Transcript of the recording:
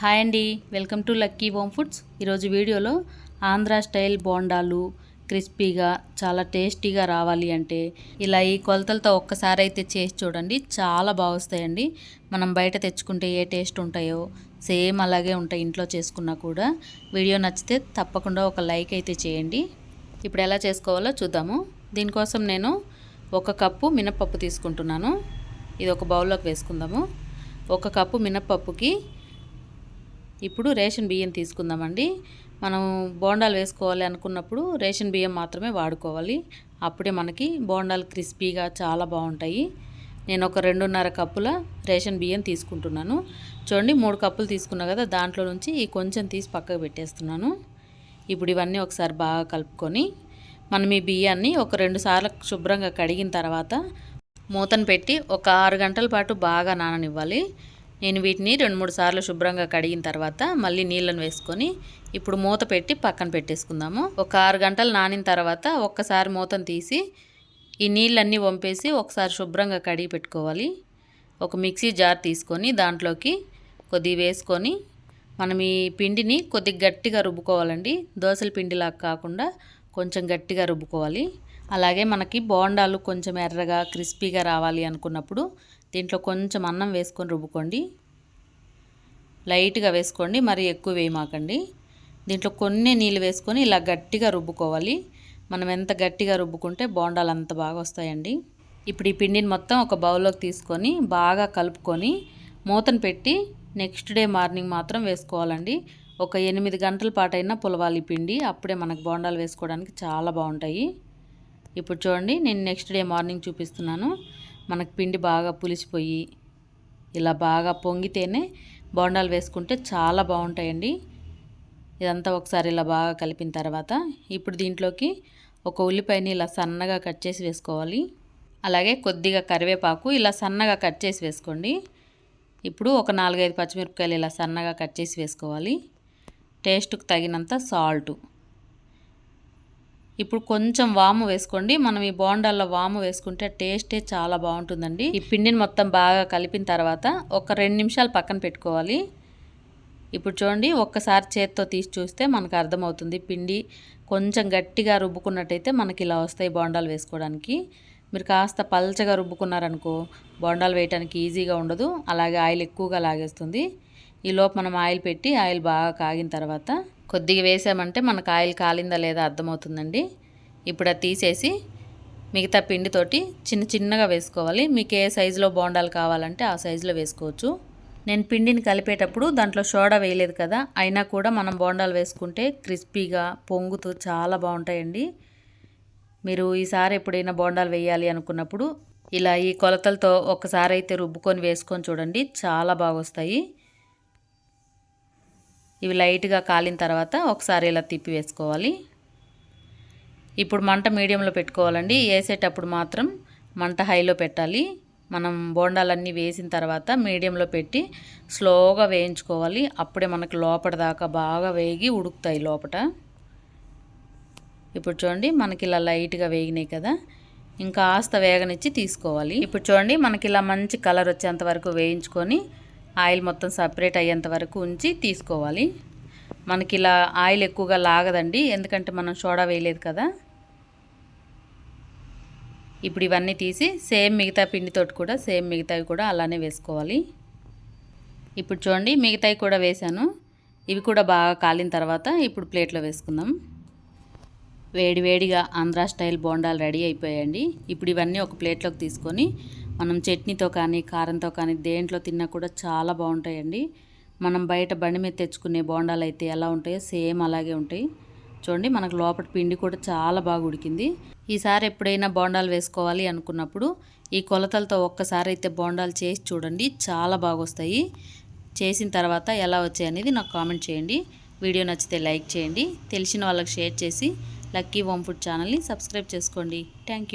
Hi అండి. Welcome to lucky home foods. ఈరోజు వీడియోలో ఆంధ్ర స్టైల్ బోండాలు క్రిస్పీగా చాలా టేస్టీగా రావాలి అంటే ఇలా ఈ కొలతలతో ఒక్కసారి అయితే చేసి చూడండి చాలా బాగా వస్తాయండి మనం బయట తెచ్చుకుంటే ఏ టేస్ట్ ఉంటాయో సేమ్ అలాగే ఉంటాయి ఇంట్లో చేసుకున్నా కూడా. వీడియో నచ్చితే తప్పకుండా ఒక లైక్ అయితే చేయండి. ఇప్పుడు ఎలా చేసుకోవాలో చూద్దాము. దీనికోసం నేను ఒక కప్పు మినప్పప్పు తీసుకుంటున్నాను. ఇది ఒక బౌల్లోకి వేసుకుందాము. ఒక కప్పు మినప్పప్పుకి ఇప్పుడు రేషన్ బియ్యం తీసుకుందామండి. మనం బోండాలు వేసుకోవాలి అనుకున్నప్పుడు రేషన్ బియ్యం మాత్రమే వాడుకోవాలి. అప్పుడే మనకి బోండాలు క్రిస్పీగా చాలా బాగుంటాయి. నేను ఒక రెండున్నర కప్పుల రేషన్ బియ్యం తీసుకుంటున్నాను. చూడండి మూడు కప్పులు తీసుకున్నా కదా దాంట్లో నుంచి ఈ కొంచెం తీసి పక్కకు పెట్టేస్తున్నాను. ఇప్పుడు ఇవన్నీ ఒకసారి బాగా కలుపుకొని మనం ఈ బియ్యాన్ని ఒక రెండు సార్లు శుభ్రంగా కడిగిన తర్వాత మూతను పెట్టి ఒక ఆరు గంటల పాటు బాగా నాననివ్వాలి. నేను వీటిని రెండు మూడు సార్లు శుభ్రంగా కడిగిన తర్వాత మళ్ళీ నీళ్ళను వేసుకొని ఇప్పుడు మూత పెట్టి పక్కన పెట్టేసుకుందాము. ఒక ఆరు గంటలు నానిన తర్వాత ఒక్కసారి మూతను తీసి ఈ నీళ్ళన్నీ వంపేసి ఒకసారి శుభ్రంగా కడిగి పెట్టుకోవాలి. ఒక మిక్సీ జార్ తీసుకొని దాంట్లోకి కొద్దిగా వేసుకొని మనం ఈ పిండిని కొద్దిగా గట్టిగా రుబ్బుకోవాలండి. దోశల పిండిలాగా కాకుండా కొంచెం గట్టిగా రుబ్బుకోవాలి. అలాగే మనకి బోండాలు కొంచెం ఎర్రగా క్రిస్పీగా రావాలి అనుకున్నప్పుడు దీంట్లో కొంచెం అన్నం వేసుకొని రుబ్బుకోండి. లైట్గా వేసుకోండి. మరి ఎక్కువ వేయమాకండి. దీంట్లో కొన్ని నీళ్ళు వేసుకొని ఇలా గట్టిగా రుబ్బుకోవాలి. మనం ఎంత గట్టిగా రుబ్బుకుంటే బోండాలు అంత బాగా వస్తాయండి. ఇప్పుడు ఈ పిండిని మొత్తం ఒక బౌల్లోకి తీసుకొని బాగా కలుపుకొని మూతను పెట్టి నెక్స్ట్ డే మార్నింగ్ మాత్రం వేసుకోవాలండి. ఒక ఎనిమిది గంటల పాటైనా పులవాలి పిండి. అప్పుడే మనకు బోండాలు వేసుకోవడానికి చాలా బాగుంటాయి. ఇప్పుడు చూడండి నేను నెక్స్ట్ డే మార్నింగ్ చూపిస్తున్నాను. మనకు పిండి బాగా పులిసిపోయి ఇలా బాగా పొంగితేనే బోండాలు వేసుకుంటే చాలా బాగుంటాయండి. ఇదంతా ఒకసారి ఇలా బాగా కలిపిన తర్వాత ఇప్పుడు దీంట్లోకి ఒక ఉల్లిపాయని ఇలా సన్నగా కట్ చేసి వేసుకోవాలి. అలాగే కొద్దిగా కరివేపాకు ఇలా సన్నగా కట్ చేసి వేసుకోండి. ఇప్పుడు ఒక నాలుగైదు పచ్చిమిరపకాయలు ఇలా సన్నగా కట్ చేసి వేసుకోవాలి. టేస్ట్కి తగినంత సాల్టు. ఇప్పుడు కొంచెం వాము వేసుకోండి. మనం ఈ బోండాల్లో వాము వేసుకుంటే టేస్టే చాలా బాగుంటుందండి. ఈ పిండిని మొత్తం బాగా కలిపిన తర్వాత ఒక రెండు నిమిషాలు పక్కన పెట్టుకోవాలి. ఇప్పుడు చూడండి ఒక్కసారి చేత్తో తీసి చూస్తే మనకు అర్థమవుతుంది. పిండి కొంచెం గట్టిగా రుబ్బుకున్నట్టయితే మనకి ఇలా వస్తాయి బోండాలు వేసుకోవడానికి. మీరు కాస్త పల్చగా రుబ్బుకున్నారనుకో బోండాలు వేయడానికి ఈజీగా ఉండదు. అలాగే ఆయిల్ ఎక్కువగా లాగేస్తుంది. ఈలోపు మనం ఆయిల్ పెట్టి ఆయిల్ బాగా కాగిన తర్వాత కొద్దిగా వేసామంటే మనకు ఆయిల్ కాలిందా లేదా అర్థమవుతుందండి. ఇప్పుడు అది తీసేసి మిగతా పిండితోటి చిన్న చిన్నగా వేసుకోవాలి. మీకు ఏ సైజులో బోండాలు కావాలంటే ఆ సైజులో వేసుకోవచ్చు. నేను పిండిని కలిపేటప్పుడు దాంట్లో సోడా వేయలేదు కదా అయినా కూడా మనం బోండాలు వేసుకుంటే క్రిస్పీగా పొంగుతూ చాలా బాగుంటాయండి. మీరు ఈసారి ఎప్పుడైనా బోండాలు వేయాలి అనుకున్నప్పుడు ఇలా ఈ కొలతలతో ఒకసారి అయితే రుబ్బుకొని వేసుకొని చూడండి చాలా బాగా వస్తాయి ఇవి లైట్గా కాలిన తర్వాత ఒకసారి ఇలా తిప్పి వేసుకోవాలి. ఇప్పుడు మంట మీడియంలో పెట్టుకోవాలండి. వేసేటప్పుడు మాత్రం మంట హైలో పెట్టాలి. మనం బోండాలన్నీ వేసిన తర్వాత మీడియంలో పెట్టి స్లోగా వేయించుకోవాలి. అప్పుడే మనకు లోపల దాకా బాగా వేగి ఉడుకుతాయి లోపల ఇప్పుడు చూడండి మనకి ఇలా లైట్గా వేగినాయి కదా. ఇంకా ఆస్త వేగనిచ్చి తీసుకోవాలి. ఇప్పుడు చూడండి మనకి ఇలా మంచి కలర్ వచ్చేంత వరకు వేయించుకొని ఆయిల్ మొత్తం సపరేట్ అయ్యేంత వరకు ఉంచి తీసుకోవాలి. మనకి ఇలా ఆయిల్ ఎక్కువగా లాగదండి ఎందుకంటే మనం సోడా వేయలేదు కదా. ఇప్పుడు ఇవన్నీ తీసి సేమ్ మిగతా పిండితోటి కూడా సేమ్ మిగతావి కూడా అలానే వేసుకోవాలి. ఇప్పుడు చూడండి మిగతావి కూడా వేసాను ఇవి కూడా బాగా కాలిన తర్వాత ఇప్పుడు ప్లేట్లో వేసుకుందాం. వేడి వేడిగా ఆంధ్రా స్టైల్ బోండాలు రెడీ అయిపోయాయండి. ఇప్పుడు ఇవన్నీ ఒక ప్లేట్లోకి తీసుకొని మనం చట్నీతో కానీ కారంతో కానీ దేంట్లో తిన్నా కూడా చాలా బాగుంటాయండి. మనం బయట బండి మీద తెచ్చుకునే బోండాలు అయితే ఎలా ఉంటాయో సేమ్ అలాగే ఉంటాయి. చూడండి మనకు లోపల పిండి కూడా చాలా బాగా ఉడికింది. ఈసారి ఎప్పుడైనా బోండాలు వేసుకోవాలి అనుకున్నప్పుడు ఈ కొలతలతో ఒక్కసారి అయితే బోండాలు చేసి చూడండి చాలా బాగా వస్తాయి. చేసిన తర్వాత ఎలా వచ్చాయి అనేది నాకు కామెంట్ చేయండి. వీడియో నచ్చితే లైక్ చేయండి. తెలిసిన వాళ్ళకి షేర్ చేసి లక్కీ హోమ్ ఫుడ్ ఛానల్ని సబ్స్క్రైబ్ చేసుకోండి. థ్యాంక్